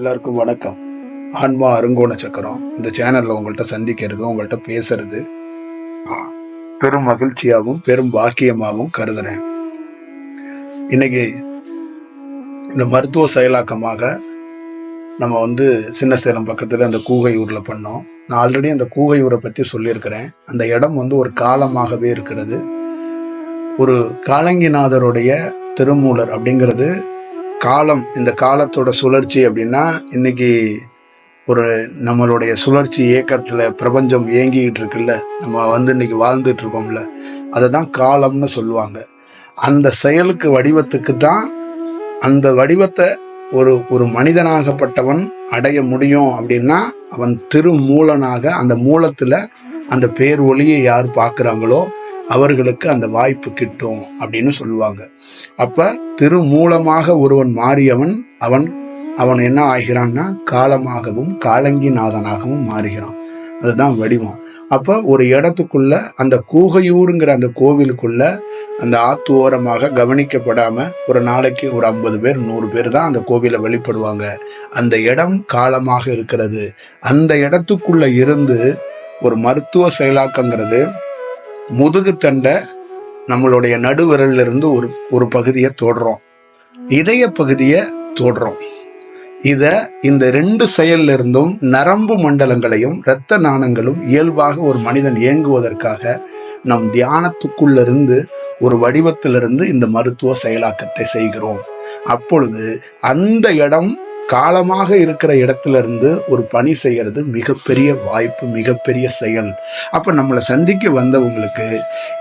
எல்லாருக்கும் வணக்கம். ஆன்மா அருங்கோண சக்கரம். இந்த சேனல்ல உங்கள்கிட்ட சந்திக்கிறது உங்கள்கிட்ட பேசுறது பெரும் மகிழ்ச்சியாகவும் பெரும் பாக்கியமாகவும் கருதுறேன். இன்னைக்கு இந்த மருத்துவ செயலாக்கமாக நம்ம வந்து சின்ன சேலம் பக்கத்தில் அந்த கூகையூரில் பண்ணோம். நான் ஆல்ரெடி அந்த கூகையூரை பற்றி சொல்லியிருக்கிறேன். அந்த இடம் வந்து ஒரு காலமாகவே இருக்கிறது. ஒரு காலங்கிநாதருடைய திருமூலர் அப்படிங்கிறது காலம் இந்த காலத்தோட சுழற்சி அப்படின்னா இன்னைக்கு ஒரு நம்மளுடைய சுழற்சி இயக்கத்தில் பிரபஞ்சம் இயங்கிக்கிட்டு இருக்குல்ல. நம்ம வந்து இன்னைக்கு வாழ்ந்துட்டு இருக்கோம்ல. அதை தான் காலம்னு சொல்லுவாங்க. அந்த செயலுக்கு வடிவத்துக்கு தான் அந்த வடிவத்தை ஒரு ஒரு மனிதனாகப்பட்டவன் அடைய முடியும் அப்படின்னா அவன் திருமூலனாக அந்த மூலத்தில் அந்த பேர் ஒளியை யார் பார்க்குறாங்களோ அவர்களுக்கு அந்த வாய்ப்பு கிட்டும் அப்படின்னு சொல்லுவாங்க. அப்ப திருமூலமாக ஒருவன் மாறியவன் அவன் அவன் என்ன ஆகிறான்னா காலமாகவும் காலங்கிநாதனாகவும் மாறுகிறான். அதுதான் வடிவம். அப்ப ஒரு இடத்துக்குள்ள அந்த கூகையூருங்கிற அந்த கோவிலுக்குள்ள அந்த ஆத்து ஓரமாக கவனிக்கப்படாம ஒரு நாளைக்கு ஒரு ஐம்பது பேர் நூறு பேர் தான் அந்த கோவிலை வெளிப்படுவாங்க. அந்த இடம் காலமாக இருக்கிறது. அந்த இடத்துக்குள்ள இருந்து ஒரு மருத்துவ செயலாக்கங்கிறது முதுகுத்தண்டை நம்மளுடைய நடுவிரல்ல இருந்து ஒரு ஒரு பகுதியை தொடுறோம். இதய பகுதியை தொடுறோம். இத இந்த ரெண்டு செயல்ல இருந்தும் நரம்பு மண்டலங்களையும் இரத்த நாணங்களும் இயல்பாக ஒரு மனிதன் இயங்குவதற்காக நம் தியானத்துக்குள்ளிருந்து ஒரு வடிவத்திலிருந்து இந்த மருத்துவ செயலாக்கத்தை செய்கிறோம். அப்பொழுது அந்த இடம் காலமாக இருக்கிற இடத்துல இருந்து ஒரு பணி செய்கிறது மிகப்பெரிய வாய்ப்பு மிகப்பெரிய செயல். அப்போ நம்மளை சந்திக்க வந்தவங்களுக்கு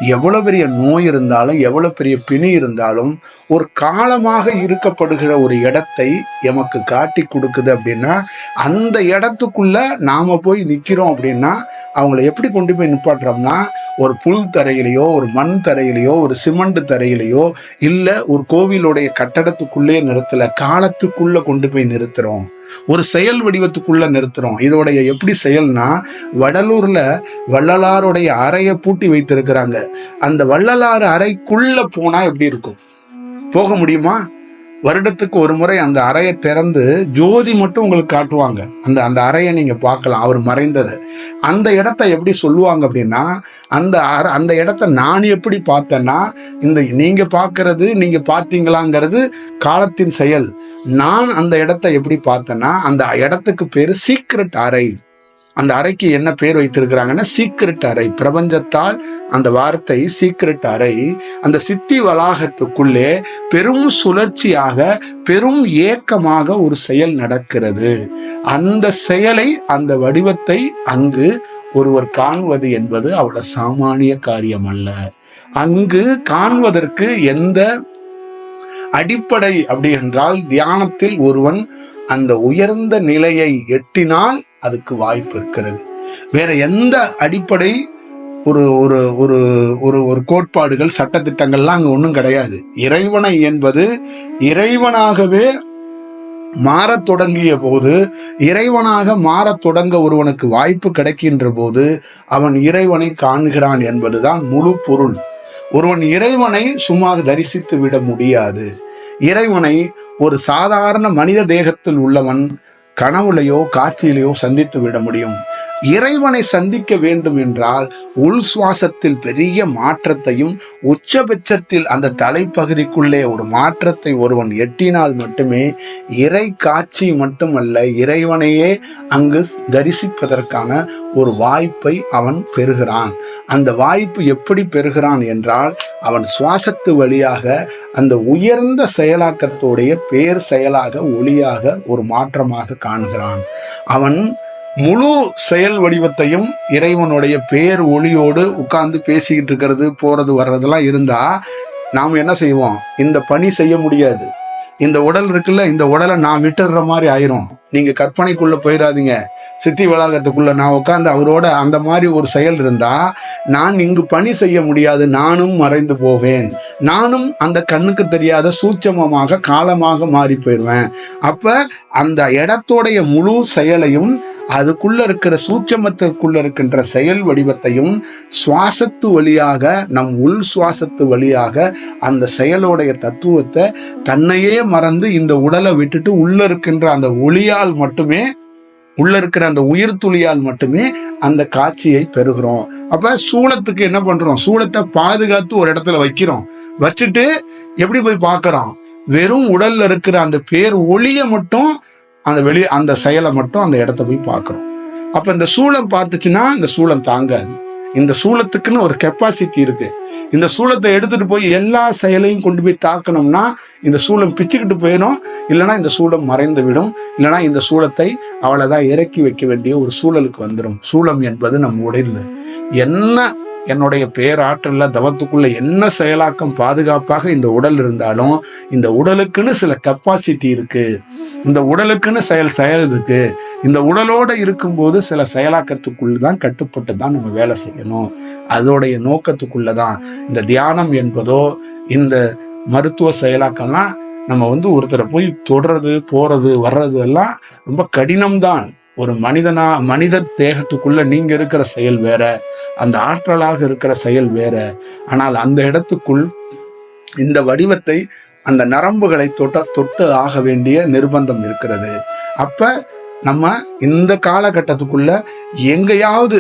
எவ்வளோ பெரிய நோய் இருந்தாலும் எவ்வளோ பெரிய பிணி இருந்தாலும் ஒரு காலமாக இருக்கப்படுகிற ஒரு இடத்தை எமக்கு காட்டி கொடுக்குது அப்படின்னா அந்த இடத்துக்குள்ளே நாம் போய் நிற்கிறோம் அப்படின்னா அவங்கள எப்படி கொண்டு போய் நிப்பாட்டுறோம்னா ஒரு புல் தரையிலையோ ஒரு மண் தரையிலையோ ஒரு சிமெண்ட் தரையிலையோ இல்லை ஒரு கோவிலுடைய கட்டடத்துக்குள்ளே நிறுத்தலை காலத்துக்குள்ளே கொண்டு போய் நிறுத்துறோம். ஒரு செயல் வடிவத்துக்குள்ள நிறுத்துறோம். இதோடைய எப்படி செயல்னா வடலூர்ல வள்ளலாருடைய அறையை பூட்டி வைத்திருக்கிறாங்க. அந்த வள்ளலார் அறைக்குள்ள போனா எப்படி இருக்கும்? போக முடியுமா? வருடத்துக்கு ஒரு முறை அந்த அறையை திறந்து ஜோதி மட்டும் உங்களுக்கு காட்டுவாங்க. அந்த அந்த அறையை நீங்க பார்க்கலாம். அவர் மறைந்தது. அந்த இடத்த எப்படி சொல்லுவாங்க அப்படின்னா அந்த அற- அந்த இடத்த நான் எப்படி பார்த்தேன்னா இந்த நீங்க பார்க்கறது நீங்க பார்த்தீங்களாங்கிறது காலத்தின் செயல். நான் அந்த இடத்த எப்படி பார்த்தேன்னா அந்த இடத்துக்கு பேர் சீக்ரெட் அறை. அந்த அறைக்கு என்ன பேர் வைத்திருக்கிறாங்கன்னா சீக்ரெட் அறை. பிரபஞ்சத்தால் அந்த வார்த்தை சீக்ரெட் அறை. அந்த சித்தி வளாகத்துக்குள்ளே பெரும் சுழற்சியாக பெரும் ஏக்கமாக ஒரு செயல் நடக்கிறது. அந்த செயலை அந்த வடிவத்தை அங்கு ஒருவர் காண்பது என்பது அவ்வளவு சாமானிய காரியம் அல்ல. அங்கு காண்பதற்கு எந்த அடிப்படை அப்படி என்றால் தியானத்தில் ஒருவன் அந்த உயர்ந்த நிலையை எட்டினால் அதுக்கு வாய்ப்பு இருக்கிறது. வேற எந்த அடிப்படை ஒரு ஒரு ஒரு ஒரு ஒரு கோட்பாடுகள் சட்டத்திட்டங்கள்லாம் அங்கே ஒன்றும் கிடையாது. இறைவனை என்பது இறைவனாகவே மாறத் தொடங்கிய போது இறைவனாக மாறத் தொடங்க ஒருவனுக்கு வாய்ப்பு கிடைக்கின்ற போது அவன் இறைவனை காண்கிறான் என்பதுதான் முழு பொருள். ஒருவன் இறைவனை சும்மா தரிசித்து விட முடியாது. இறைவனை ஒரு சாதாரண மனித தேகத்தில் உள்ளவன் கனவுலையோ காட்சியிலையோ சந்தித்து விட முடியும். இறைவனை சந்திக்க வேண்டும் என்றால் உள் சுவாசத்தில் பெரிய மாற்றத்தையும் உச்சபட்சத்தில் அந்த தலைப்பகுதிக்குள்ளே ஒரு மாற்றத்தை ஒருவன் எட்டினால் மட்டுமே இறை காட்சி மட்டுமல்ல இறைவனையே அங்கு தரிசிப்பதற்கான ஒரு வாய்ப்பை அவன் பெறுகிறான். அந்த வாய்ப்பு எப்படி பெறுகிறான் என்றால் அவன் சுவாசத்து வழியாக அந்த உயர்ந்த செயலாக்கத்தோடைய பேர் செயலாக ஒளியாக ஒரு மாற்றமாக காண்கிறான். அவன் முழு செயல் வடிவத்தையும் இறைவனுடைய பேர் ஒளியோடு உட்கார்ந்து பேசிக்கிட்டு இருக்கிறது போகிறது வர்றதெல்லாம் இருந்தால் நாம் என்ன செய்வோம்? இந்த பணி செய்ய முடியாது. இந்த உடல் இருக்குல்ல இந்த உடலை நான் விட்டுடுற மாதிரி ஆயிரும். நீங்க கற்பனைக்குள்ள போயிடாதீங்க சித்தி வளாகத்துக்குள்ள நான் உட்காந்து அவரோட அந்த மாதிரி ஒரு செயல் இருந்தா நான் இங்கு பணி செய்ய முடியாது நானும் மறைந்து போவேன். நானும் அந்த கண்ணுக்கு தெரியாத சூட்சமமாக காலமாக மாறி போயிடுவேன். அப்ப அந்த இடத்தோடைய முழு செயலையும் அதுக்குள்ள இருக்கிற சூட்சமத்துக்குள்ள இருக்கின்ற செயல் வடிவத்தையும் சுவாசத்து வழியாக நம் உள் சுவாசத்து வழியாக அந்த செயலோடைய தத்துவத்தை தன்னையே மறந்து இந்த உடலை விட்டுட்டு உள்ள இருக்கின்ற அந்த ஒளியா உயிரால் மட்டுமே உள்ள இருக்கிற அந்த உயிர் துளியால் மட்டுமே அந்த காட்சியை பெறுகிறோம். அப்ப சூளத்துக்கு என்ன பண்றோம்? சூளத்தை பாதுகாத்து ஒரு இடத்துல வைக்கிறோம். வச்சுட்டு எப்படி போய் பார்க்கறோம்? வெறும் உடல்ல இருக்கிற அந்த பேர் ஒளிய மட்டும் அந்த வெளி அந்த செயலை மட்டும் அந்த இடத்த போய் பார்க்கறோம். அப்ப இந்த சூளம் பார்த்துச்சுன்னா இந்த சூளம் தாங்காது. இந்த சூளத்துக்குன்னு ஒரு கெப்பாசிட்டி இருக்கு. இந்த சூளத்தை எடுத்துட்டு போய் எல்லா செயலையும் கொண்டு போய் தாக்கணும்னா இந்த சூளம் பிச்சுக்கிட்டு போயிடும். இல்லைன்னா இந்த சூளம் மறைந்து விடும். இல்லைன்னா இந்த சூளத்தை அவ்வளோதான் இறக்கி வைக்க வேண்டிய ஒரு சூழலுக்கு வந்துடும் சூளம் என்பது நம் உடல் என்ன என்னுடைய பேராற்றலில் தவத்துக்குள்ள என்ன செயலாக்கம் பாதுகாப்பாக இந்த உடல் இருந்தாலும் இந்த உடலுக்குன்னு சில கெப்பாசிட்டி இருக்குது இந்த உடலுக்குன்னு செயல் செயல் இருக்கு. இந்த உடலோட இருக்கும்போது சில செயலாக்கத்துக்குள்ள தான் கட்டுப்பட்டு தான் நம்ம வேலை செய்யணும். அதோடைய நோக்கத்துக்குள்ள தான் இந்த தியானம் என்பதோ இந்த மருத்துவ செயலாக்கம்லாம் நம்ம வந்து ஒருத்தரை போய் தொடுறது போறது வர்றது எல்லாம் ரொம்ப கடினம்தான். ஒரு மனிதனா மனித தேகத்துக்குள்ள நீங்க இருக்கிற செயல் வேற அந்த ஆற்றலாக இருக்கிற செயல் வேற. ஆனால் அந்த இடத்துக்குள் இந்த வடிவத்தை அந்த நரம்புகளை தொட்ட தொட்டு ஆக வேண்டிய நிர்பந்தம் இருக்கிறது. அப்ப நம்ம இந்த காலகட்டத்துக்குள்ள எங்கேயாவது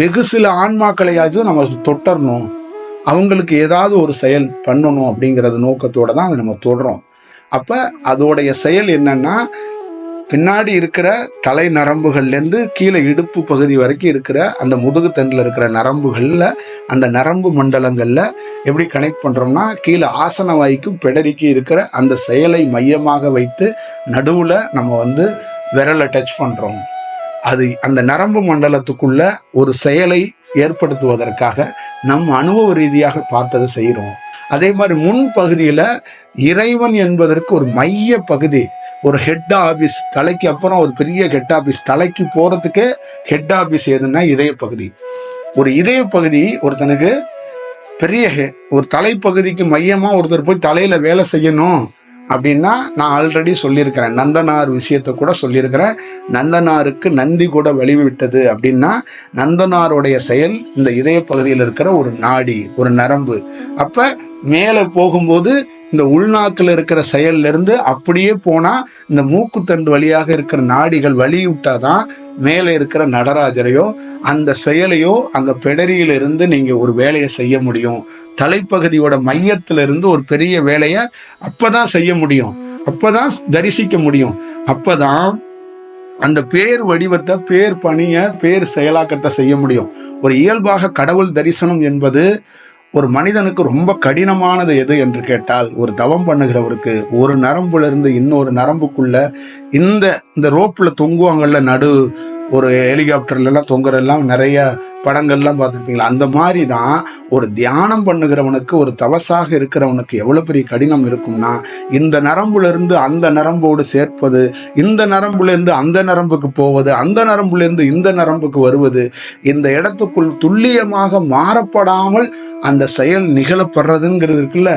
வெகு சில ஆன்மாக்களையாவது நம்ம தொட்டரணும். அவங்களுக்கு ஏதாவது ஒரு செயல் பண்ணணும் அப்படிங்கிறது நோக்கத்தோட தான் அதை நம்ம தொடுறோம். அப்போ அதோடைய செயல் என்னன்னா பின்னாடி இருக்கிற தலை நரம்புகள்லேருந்து கீழே இடுப்பு பகுதி வரைக்கும் இருக்கிற அந்த முதுகு தண்டில் இருக்கிற நரம்புகளில் அந்த நரம்பு மண்டலங்களில் எப்படி கனெக்ட் பண்ணுறோம்னா கீழே ஆசன வாய்க்கும் பிடரிக்கு இருக்கிற அந்த செயலை மையமாக வைத்து நடுவில் நம்ம வந்து விரலை டச் பண்ணுறோம் அது அந்த நரம்பு மண்டலத்துக்குள்ள ஒரு செயலை ஏற்படுத்துவதற்காக நம் அனுபவ ரீதியாக பார்த்ததை செய்கிறோம். அதே மாதிரி முன் பகுதியில் இறைவன் என்பதற்கு ஒரு மைய பகுதி ஒரு ஹெட் ஆபீஸ் தலைக்கு அப்புறம் ஒரு பெரிய ஹெட் ஆபீஸ் தலைக்கு போறதுக்கே ஹெட் ஆபீஸ் எதுன்னா இதய பகுதி. ஒரு இதய பகுதி ஒருத்தனுக்கு பெரிய ஹெ- ஒரு தலைப்பகுதிக்கு மையமா ஒருத்தர் போய் தலையில வேலை செய்யணும் அப்படின்னா நான் ஆல்ரெடி சொல்லியிருக்கிறேன். நந்தனார் விஷயத்தை கூட சொல்லியிருக்கிறேன். நந்தனாருக்கு நந்தி கூட வழிவிட்டது அப்படின்னா நந்தனாருடைய செயல் இந்த இதய பகுதியில் இருக்கிற ஒரு நாடி ஒரு நரம்பு. அப்போ மேலே போகும்போது இந்த உள்நாக்கில் இருக்கிற செயல்லேருந்து அப்படியே போனால் இந்த மூக்குத்தண்டு வழியாக இருக்கிற நாடிகள் வழிவிட்டாதான் மேலே இருக்கிற நடராஜரையோ அந்த செயலையோ அந்த பிடரியிலிருந்து இருந்து ஒரு வேலையை செய்ய முடியும். தலைப்பகுதியோட மையத்திலிருந்து ஒரு பெரிய வேலையை அப்பதான் செய்ய முடியும். அப்போ தான் தரிசிக்க முடியும். அப்போ தான் அந்த பேர் வடிவத்தை பேர் பணியை பேர் செயலாக்கத்தை செய்ய முடியும். ஒரு இயல்பாக கடவுள் தரிசனம் என்பது ஒரு மனிதனுக்கு ரொம்ப கடினமானது எது என்று கேட்டால் ஒரு தவம் பண்ணுகிறவருக்கு ஒரு நரம்புல இருந்து இன்னொரு நரம்புக்குள்ள இந்த இந்த ரோப்பில் தொங்குவாங்கல்ல நடு ஒரு ஹெலிகாப்டர்ல எல்லாம் நிறைய படங்கள்லாம் பார்த்துருப்பீங்களா? அந்த மாதிரி தான் ஒரு தியானம் பண்ணுகிறவனுக்கு ஒரு தவசாக இருக்கிறவனுக்கு எவ்வளோ பெரிய கடினம் இருக்கும்னா இந்த நரம்புலேருந்து அந்த நரம்போடு சேர்ப்பது இந்த நரம்புலேருந்து அந்த நரம்புக்கு போவது அந்த நரம்புலேருந்து இந்த நரம்புக்கு வருவது இந்த இடத்துக்குள் துல்லியமாக மாறப்படாமல் அந்த செயல் நிகழப்படுறதுங்கிறது இருக்குல்ல?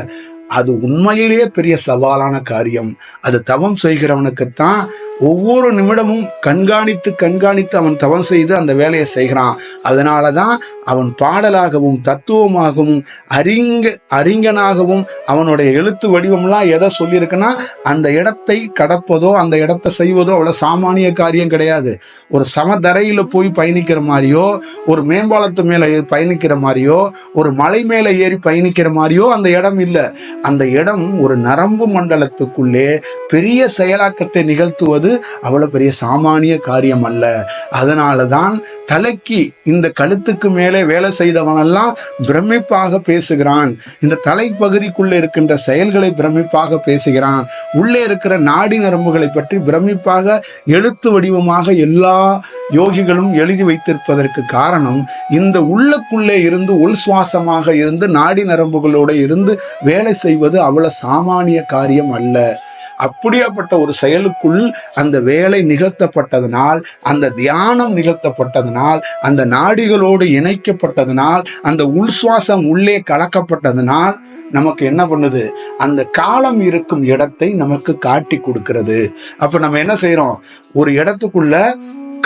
அது உண்மையிலேயே பெரிய சவாலான காரியம். அது தவம் செய்கிறவனுக்குத்தான் ஒவ்வொரு நிமிடமும் கண்காணித்து கண்காணித்து அவன் தவம் செய்து அந்த வேலையை செய்கிறான். அதனால தான் அவன் பாடலாகவும் தத்துவமாகவும் அறிங்க அறிஞனாகவும் அவனுடைய எழுத்து வடிவம்லாம் எதை சொல்லியிருக்குன்னா அந்த இடத்தை கடப்பதோ அந்த இடத்தை செய்வதோ அவ்வளோ சாமானிய காரியம் கிடையாது. ஒரு சமதரையில் போய் பயணிக்கிற மாதிரியோ ஒரு மேம்பாலத்து மேலே பயணிக்கிற மாதிரியோ ஒரு மலை மேலே ஏறி பயணிக்கிற மாதிரியோ அந்த இடம் இல்லை. அந்த இடம் ஒரு நரம்பு மண்டலத்துக்குள்ளே பெரிய செயலாக்கத்தை நிகழ்த்துவது அவ்வளோ பெரிய சாமானிய காரியம் அல்ல. அதனால தான் தலைக்கு இந்த கழுத்துக்கு மேலே வேலை செய்தவனெல்லாம் பிரமிப்பாக பேசுகிறான். இந்த தலைப்பகுதிக்குள்ளே இருக்கின்ற செயல்களை பிரமிப்பாக பேசுகிறான். உள்ளே இருக்கிற நாடி நரம்புகளை பற்றி பிரமிப்பாக எழுத்து வடிவமாக எல்லா யோகிகளும் எழுதி வைத்திருப்பதற்கு காரணம் இந்த உள்ளுக்குள்ளே இருந்து உள் சுவாசமாக இருந்து நாடி நரம்புகளோடு இருந்து வேலை செய்வது அவ்வளவு சாமானிய காரியம் அல்ல. அப்படியாப்பட்ட ஒரு செயலுக்குள் அந்த வேலை நிகழ்த்தப்பட்டதனால் அந்த தியானம் நிகழ்த்தப்பட்டதனால் அந்த நாடிகளோடு இணைக்கப்பட்டதனால் அந்த உள் சுவாசம் உள்ளே கலக்கப்பட்டதனால் நமக்கு என்ன பண்ணுது? அந்த காலம் இருக்கும் இடத்தை நமக்கு காட்டி கொடுக்கிறது. அப்போ நம்ம என்ன செய்கிறோம் ஒரு இடத்துக்குள்ள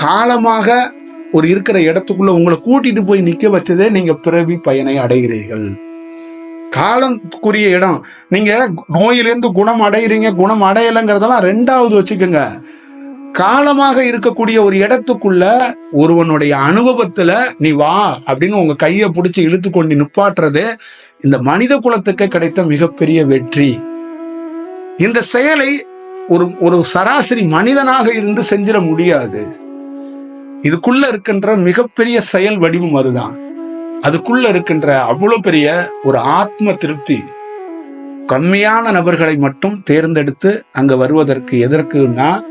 காலமாக ஒரு இருக்கிற இடத்துக்குள்ள உங்களை கூட்டிட்டு போய் நிக்க வச்சதே நீங்க பிறவி பயனை அடைகிறீர்கள். காலத்துக்குரிய இடம். நீங்க நோயிலிருந்து குணம் அடைகிறீங்க குணம் அடையலைங்கிறதெல்லாம் ரெண்டாவது வச்சுக்கோங்க. காலமாக இருக்கக்கூடிய ஒரு இடத்துக்குள்ள ஒருவனுடைய அனுபவத்துல நீ வா அப்படின்னு உங்க கையை பிடிச்சி இழுத்து கொண்டு நிப்பாட்டுறது இந்த மனித குலத்துக்கு கிடைத்த மிகப்பெரிய வெற்றி. இந்த செயலை ஒரு ஒரு சராசரி மனிதனாக இருந்து செஞ்சிட முடியாது. இதுக்குள்ள இருக்கின்ற மிகப்பெரிய செயல் வடிவம் அதுதான். அதுக்குள்ள இருக்கின்ற அவ்வளவு பெரிய ஒரு ஆத்ம திருப்தி. கம்மியான நபர்களை மட்டும் தேர்ந்தெடுத்து அங்க வருவதற்கு எதற்குன்னா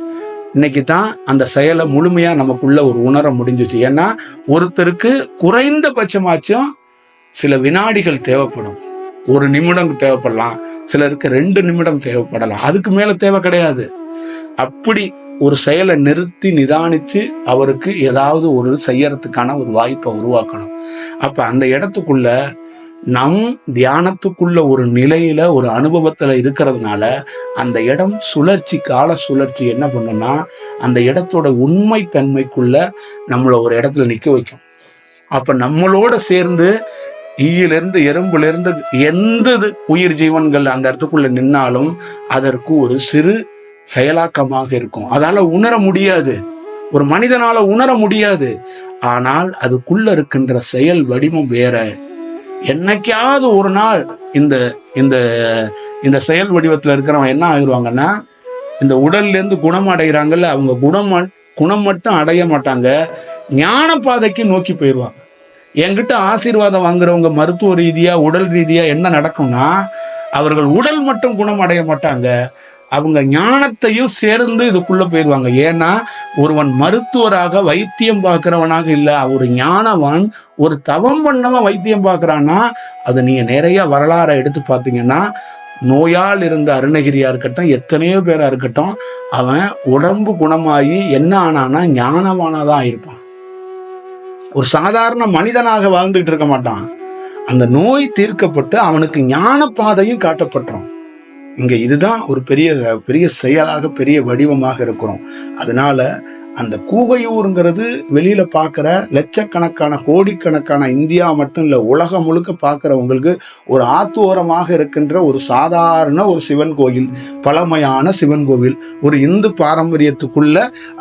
இன்னைக்கு தான் அந்த செயலை முழுமையா நமக்குள்ள ஒரு உணர முடிஞ்சிச்சு. ஏன்னா ஒருத்தருக்கு குறைந்தபட்சமாச்சும் சில வினாடிகள் தேவைப்படும். ஒரு நிமிடம் தேவைப்படலாம். சிலருக்கு ரெண்டு நிமிடம் தேவைப்படலாம். அதுக்கு மேல தேவை கிடையாது. அப்படி ஒரு செயலை நிறுத்தி நிதானித்து அவருக்கு ஏதாவது ஒரு செய்யறதுக்கான ஒரு வாய்ப்பை உருவாக்கணும். அப்போ அந்த இடத்துக்குள்ள நம் தியானத்துக்குள்ள ஒரு நிலையில ஒரு அனுபவத்துல இருக்கிறதுனால அந்த இடம் சுழற்சி கால சுழற்சி என்ன பண்ணும்னா அந்த இடத்தோட உண்மை தன்மைக்குள்ள நம்மளை ஒரு இடத்துல நிக்க வைக்கும். அப்ப நம்மளோட சேர்ந்து ஈயிலிருந்து எறும்புலேருந்து எந்த உயிர் ஜீவன்கள் அந்த இடத்துக்குள்ள நின்னாலும் அதற்கு ஒரு சிறு செயலாக்கமாக இருக்கும். அதால உணர முடியாது. ஒரு மனிதனால உணர முடியாது. ஆனால் அதுக்குள்ள இருக்கின்ற செயல் வடிவம் வேற. என்னைக்காவது ஒரு நாள் இந்த இந்த இந்த செயல் வடிவத்துல இருக்கிறவன் என்ன ஆயிடுவாங்கன்னா இந்த உடல்ல இருந்து குணம் அடைகிறாங்கல்ல அவங்க குணம் குணம் மட்டும் அடைய மாட்டாங்க. ஞான பாதைக்கு நோக்கி போயிடுவாங்க. என்கிட்ட ஆசீர்வாதம் வாங்குறவங்க மருத்துவ ரீதியா உடல் ரீதியா என்ன நடக்கும்னா அவர்கள் உடல் மட்டும் குணம் அடைய மாட்டாங்க. அவங்க ஞானத்தையும் சேர்ந்து இதுக்குள்ள போயிடுவாங்க. ஏன்னா ஒருவன் மருத்துவராக வைத்தியம் பார்க்கிறவனாக இல்லை ஒரு ஞானவான் ஒரு தவம் பண்ணவன் வைத்தியம் பார்க்கறான்னா அது நீங்க நிறைய வரலாறை எடுத்து பார்த்தீங்கன்னா நோயால் இருந்த அருணகிரியா இருக்கட்டும் எத்தனையோ பேரா இருக்கட்டும் அவன் உடம்பு குணமாகி என்ன ஆனானா ஞானவானாதான் இருப்பான். ஒரு சாதாரண மனிதனாக வாழ்ந்துகிட்டு இருக்க மாட்டான். அந்த நோய் தீர்க்கப்பட்டு அவனுக்கு ஞான பாதையும் காட்டப்பட்டான் இங்கே இதுதான் ஒரு பெரிய பெரிய செயலாக பெரிய வடிவமாக இருக்கிறோம். அதனால அந்த கூகையூருங்கிறது வெளியில பார்க்குற லட்சக்கணக்கான கோடிக்கணக்கான இந்தியா மட்டும் இல்ல உலகம் முழுக்க பார்க்குறவங்களுக்கு ஒரு ஆத்தோரமாக இருக்கின்ற ஒரு சாதாரண ஒரு சிவன் கோயில் பழமையான சிவன் கோவில். ஒரு இந்து பாரம்பரியத்துக்குள்ள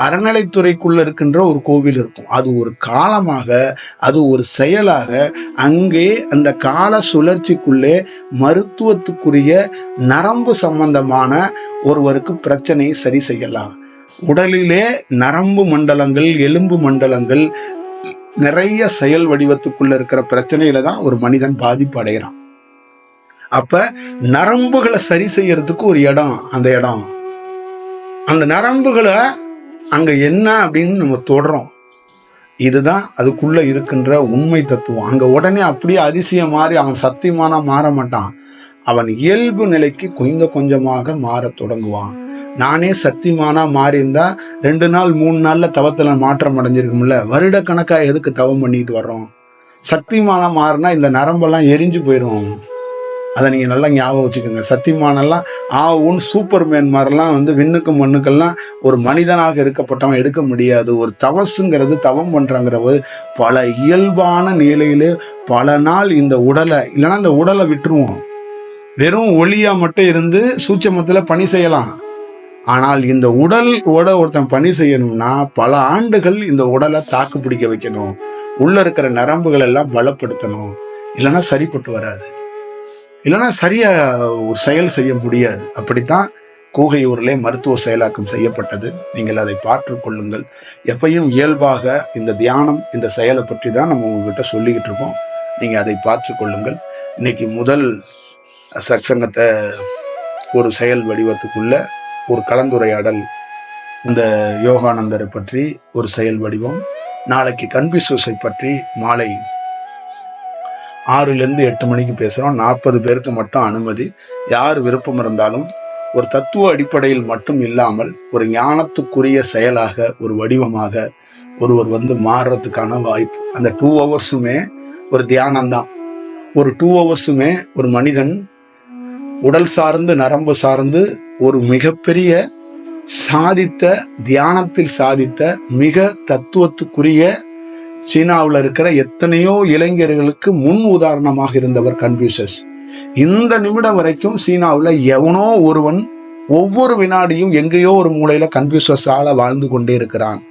அறநிலைத்துறைக்குள்ள இருக்கின்ற ஒரு கோவில் இருக்கும். அது ஒரு காலமாக அது ஒரு செயலாக அங்கே அந்த கால சுழற்சிக்குள்ளே மருத்துவத்துக்குரிய நரம்பு சம்பந்தமான ஒருவருக்கு பிரச்சனையை சரி செய்யலாம். உடலிலே நரம்பு மண்டலங்கள் எலும்பு மண்டலங்கள் நிறைய செயல் வடிவத்துக்குள்ள இருக்கிற பிரச்சனையில தான் ஒரு மனிதன் பாதிப்பு அடைகிறான். அப்ப நரம்புகளை சரி செய்யறதுக்கு ஒரு இடம் அந்த இடம். அந்த நரம்புகளை அங்க என்ன அப்படின்னு நம்ம தொடறோம். இதுதான் அதுக்குள்ள இருக்கின்ற உண்மை தத்துவம். அங்க உடனே அப்படியே அதிசயம் மாறி அவன் சத்தியமானா மாற மாட்டான். அவன் இயல்பு நிலைக்கு கொஞ்சம் கொஞ்சமாக மாறத் தொடங்குவான். நானே சத்தியமானா மாறியிருந்தா ரெண்டு நாள் மூணு நாள்ல தவத்துல மாற்றம் அடைஞ்சிருக்கும்ல. வருட கணக்கா எதுக்கு தவம் பண்ணிட்டு வர்றோம்? சத்தியமானா மாறினா இந்த நரம்பெல்லாம் எரிஞ்சு போயிடும் அதை நீங்க நல்லா ஞாபகம் வச்சுக்கோங்க. சத்தியமானெல்லாம் ஆ உன் சூப்பர்மேன் மாதிரிலாம் வந்து விண்ணுக்கு மண்ணுக்கெல்லாம் ஒரு மனிதனாக இருக்கப்பட்டவன் எடுக்க முடியாது. ஒரு தவசுங்கிறது தவம் பண்றாங்கிறது பல இயல்பான நிலையிலே பல நாள் இந்த உடலை இல்லைன்னா இந்த உடலை விட்டுருவோம். வெறும் ஒளியா மட்டும் இருந்து சூட்சமத்துல பணி செய்யலாம். ஆனால் இந்த உடல் ஓட ஒருத்தன் பணி செய்யணும்னா பல ஆண்டுகள் இந்த உடலை தாக்கு பிடிக்க வைக்கணும். உள்ள இருக்கிற நரம்புகள் எல்லாம் பலப்படுத்தணும். இல்லைன்னா சரிப்பட்டு வராது. இல்லைன்னா சரியா ஒரு செயல் செய்ய முடியாது. அப்படித்தான் கூகையூரிலே மருத்துவ செயலாக்கம் செய்யப்பட்டது. நீங்கள் அதை பார்த்துக்கொள்ளுங்கள் கொள்ளுங்கள். இயல்பாக இந்த தியானம் இந்த செயலை பற்றி தான் நம்ம உங்ககிட்ட சொல்லிக்கிட்டு இருக்கோம். நீங்கள் அதை பார்த்து கொள்ளுங்கள். இன்னைக்கு முதல் சத்சங்கத்தை ஒரு செயல் வடிவத்துக்குள்ள ஒரு கலந்துரையாடல். இந்த யோகானந்தரை பற்றி ஒரு செயல் வடிவம் நாளைக்கு கன்பிசூஸை பற்றி மாலை ஆறுலேருந்து எட்டு மணிக்கு பேசுகிறோம் நாற்பது பேருக்கு மட்டும் அனுமதி. யார் விருப்பம் இருந்தாலும் ஒரு தத்துவ அடிப்படையில் மட்டும் இல்லாமல் ஒரு ஞானத்துக்குரிய செயலாக ஒரு வடிவமாக ஒருவர் வந்து மாறுறதுக்கான வாய்ப்பு. அந்த டூ ஹவர்ஸுமே ஒரு தியானம்தான். ஒரு டூ ஹவர்ஸுமே ஒரு மனிதன் உடல் சார்ந்து நரம்பு சார்ந்து ஒரு மிகப்பெரிய சாதித்த தியானத்தில் சாதித்த மிக தத்துவத்துக்குரிய சீனாவில் இருக்கிற எத்தனையோ இளைஞர்களுக்கு முன் உதாரணமாக இருந்தவர் கன்ஃபியூசஸ் இந்த நிமிடம் வரைக்கும் சீனாவில் எவனோ ஒருவன் ஒவ்வொரு வினாடியும் எங்கேயோ ஒரு மூலையில் கன்ஃபியூசஸால வாழ்ந்து கொண்டே இருக்கிறான்.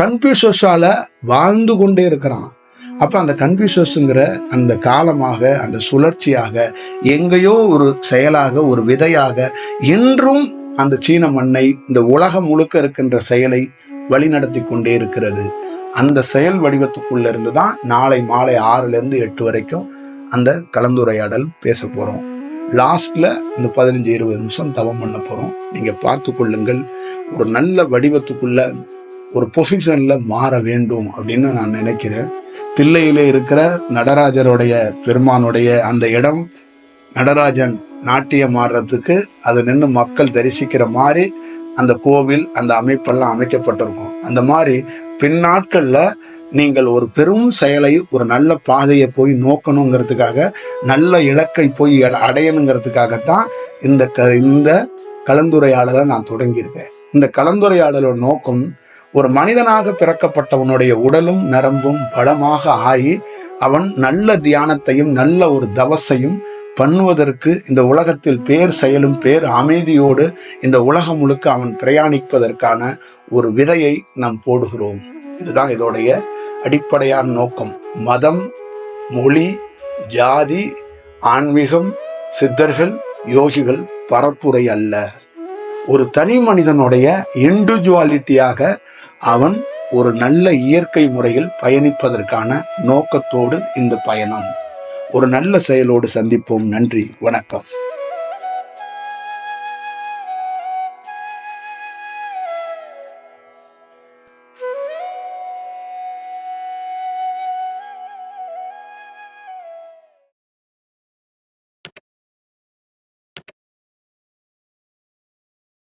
கன்ஃபியூசஸால வாழ்ந்து கொண்டே இருக்கிறான். அப்போ அந்த கன்ஃபியூசஸ்ங்கிற அந்த காலமாக அந்த சுழற்சியாக எங்கேயோ ஒரு செயலாக ஒரு விதையாக இன்றும் அந்த சீன மண்ணை இந்த உலகம் முழுக்க இருக்கின்ற செயலை வழிநடத்தி கொண்டே இருக்கிறது. அந்த செயல் வடிவத்துக்குள்ள இருந்து தான் நாளை மாலை ஆறுலேருந்து எட்டு வரைக்கும் அந்த கலந்துரையாடல் பேச போகிறோம் லாஸ்ட்ல இந்த பதினஞ்சு இருபது நிமிஷம் தவம் பண்ண போகிறோம் நீங்கள் பார்த்து கொள்ளுங்கள். ஒரு நல்ல வடிவத்துக்குள்ள ஒரு பொசிஷனில் மாற வேண்டும் அப்படின்னு நான் நினைக்கிறேன். தில்லையிலே இருக்கிற நடராஜருடைய பெருமானுடைய அந்த இடம் நடராஜன் நாட்டியம் ஆடுறதுக்கு அது நின்று மக்கள் தரிசிக்கிற மாதிரி அந்த கோவில் அந்த அமைப்பெல்லாம் அமைக்கப்பட்டிருக்கும். அந்த மாதிரி பின்னாட்களில் நீங்கள் ஒரு பெரும் செயலை ஒரு நல்ல பாதையை போய் நோக்கணுங்கிறதுக்காக நல்ல இலக்கை போய் அட- அடையணுங்கிறதுக்காகத்தான் இந்த க இந்த கலந்துரையாடலை நான் தொடங்கியிருக்கேன். இந்த கலந்துரையாடலோட நோக்கம் ஒரு மனிதனாக பிறக்கப்பட்டவனுடைய உடலும் நரம்பும் பலமாக ஆகி அவன் நல்ல தியானத்தையும் நல்ல ஒரு தவசையும் பண்ணுவதற்கு இந்த உலகத்தில் பேர் செயலும் பேர் அமைதியோடு இந்த உலகம் முழுக்க அவன் பிரயாணிப்பதற்கான ஒரு விதையை நாம் போடுகிறோம். இதுதான் இதோடைய அடிப்படையான நோக்கம். மதம் மொழி ஜாதி ஆன்மீகம் சித்தர்கள் யோகிகள் பரப்புரை அல்ல. ஒரு தனி மனிதனுடைய இண்டிவிஜுவாலிட்டியாக அவன் ஒரு நல்ல இயற்கை முறையில் பயணிப்பதற்கான நோக்கத்தோடு இந்த பயணம். ஒரு நல்ல செயலோடு சந்திப்போம். நன்றி. வணக்கம்.